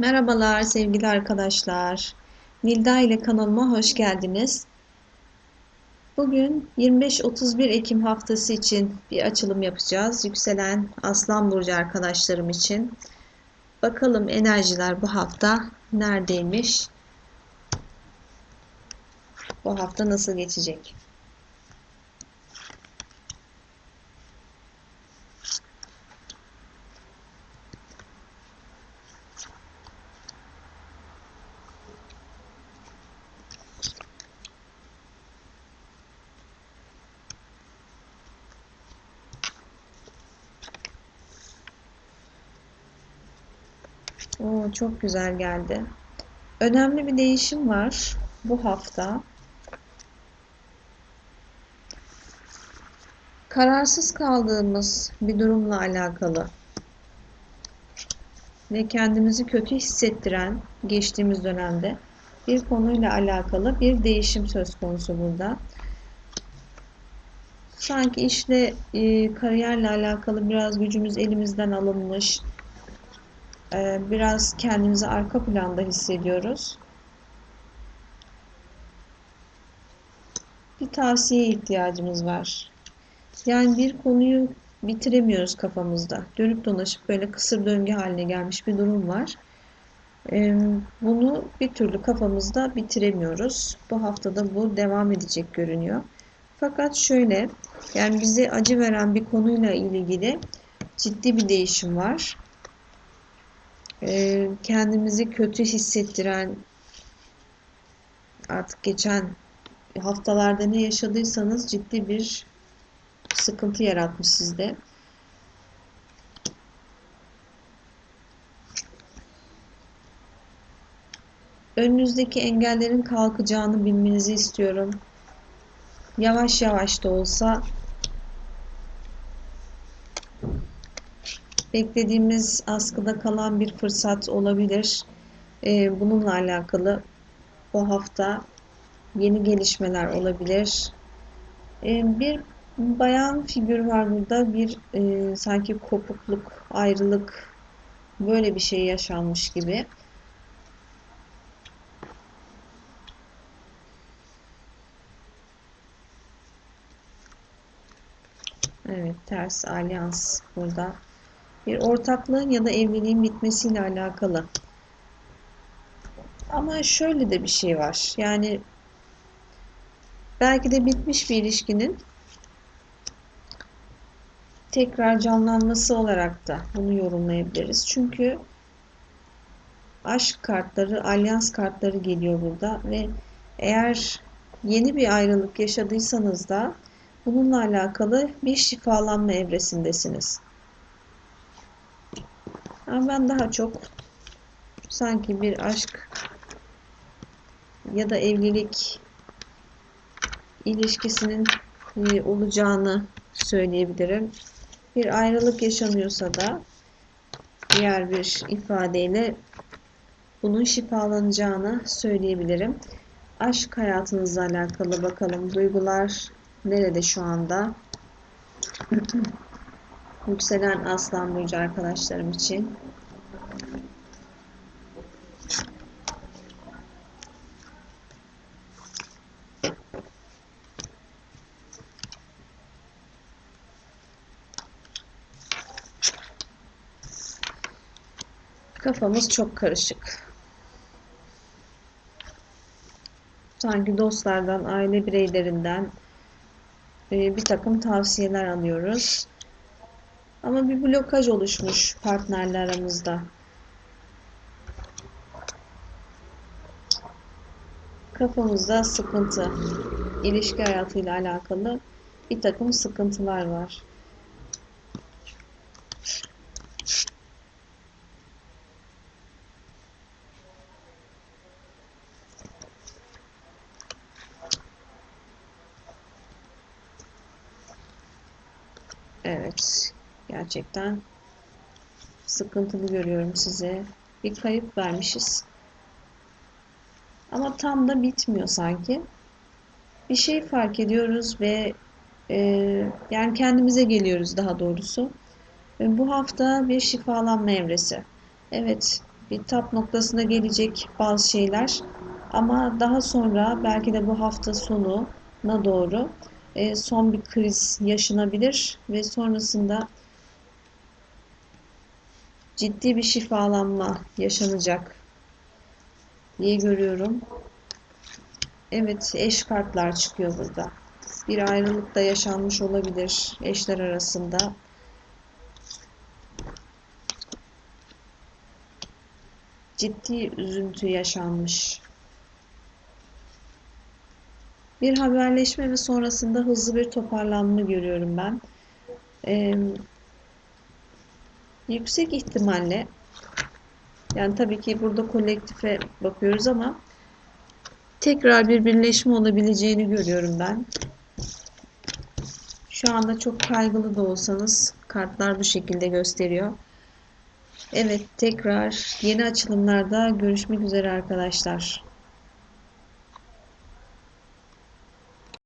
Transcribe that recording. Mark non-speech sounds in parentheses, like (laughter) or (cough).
Merhabalar sevgili arkadaşlar. Nilda ile kanalıma hoş geldiniz. Bugün 25-31 Ekim haftası için bir açılım yapacağız. Yükselen Aslan Burcu arkadaşlarım için. Bakalım enerjiler bu hafta neredeymiş? Bu hafta nasıl geçecek? Oo, çok güzel geldi. Önemli bir değişim var bu hafta. Kararsız kaldığımız bir durumla alakalı ve kendimizi kötü hissettiren geçtiğimiz dönemde bir konuyla alakalı bir değişim söz konusu burada. Sanki işle, e, kariyerle alakalı biraz gücümüz elimizden alınmış, biraz kendimizi arka planda hissediyoruz. Bir tavsiyeye ihtiyacımız var. Yani bir konuyu bitiremiyoruz kafamızda. Dönüp dolaşıp böyle kısır döngü haline gelmiş bir durum var. E, bunu bir türlü kafamızda bitiremiyoruz. Bu haftada bu devam edecek görünüyor. Fakat şöyle, yani bize acı veren bir konuyla ilgili ciddi bir değişim var. Ee, kendimizi kötü hissettiren artık geçen haftalarda ne yaşadıysanız ciddi bir sıkıntı yaratmış sizde. Önünüzdeki engellerin kalkacağını bilmenizi istiyorum. Yavaş yavaş da olsa beklediğimiz askıda kalan bir fırsat olabilir. Ee, bununla alakalı bu hafta yeni gelişmeler olabilir. Ee, bir bayan figür var burada. Bir e, sanki kopukluk, ayrılık böyle bir şey yaşanmış gibi. Evet, ters alyans burada. Bir ortaklığın ya da evliliğin bitmesiyle alakalı. Ama şöyle de bir şey var. Yani belki de bitmiş bir ilişkinin tekrar canlanması olarak da bunu yorumlayabiliriz. Çünkü aşk kartları, alyans kartları geliyor burada ve eğer yeni bir ayrılık yaşadıysanız da bununla alakalı bir şifalanma evresindesiniz. Ama ben daha çok sanki bir aşk ya da evlilik ilişkisinin olacağını söyleyebilirim. Bir ayrılık yaşanıyorsa da diğer bir ifadeyle bunun şifalanacağını söyleyebilirim. Aşk hayatınızla alakalı bakalım duygular nerede şu anda? (clears throat) Yükselen Aslan Burcu arkadaşlarım için. Kafamız çok karışık. Sanki dostlardan, aile bireylerinden e, bir takım tavsiyeler alıyoruz. Ama bir blokaj oluşmuş partnerle aramızda. Kafamızda sıkıntı, ilişki hayatıyla alakalı bir takım sıkıntılar var. Evet. Gerçekten sıkıntılı görüyorum size. Bir kayıp vermişiz. Ama tam da bitmiyor sanki. Bir şey fark ediyoruz ve e, yani kendimize geliyoruz daha doğrusu. Ve bu hafta bir şifalanma evresi. Evet, bir tap noktasına gelecek bazı şeyler. Ama daha sonra belki de bu hafta sonuna doğru e, son bir kriz yaşanabilir ve sonrasında ciddi bir şifalanma yaşanacak diye görüyorum. Evet, eş kartlar çıkıyor burada. Bir ayrılık da yaşanmış olabilir eşler arasında. Ciddi üzüntü yaşanmış. Bir haberleşme ve sonrasında hızlı bir toparlanma görüyorum ben. Ee, yüksek ihtimalle yani tabii ki burada kolektife bakıyoruz ama tekrar bir birleşme olabileceğini görüyorum ben. Şu anda çok kaygılı da olsanız kartlar bu şekilde gösteriyor. Evet tekrar yeni açılımlarda görüşmek üzere arkadaşlar.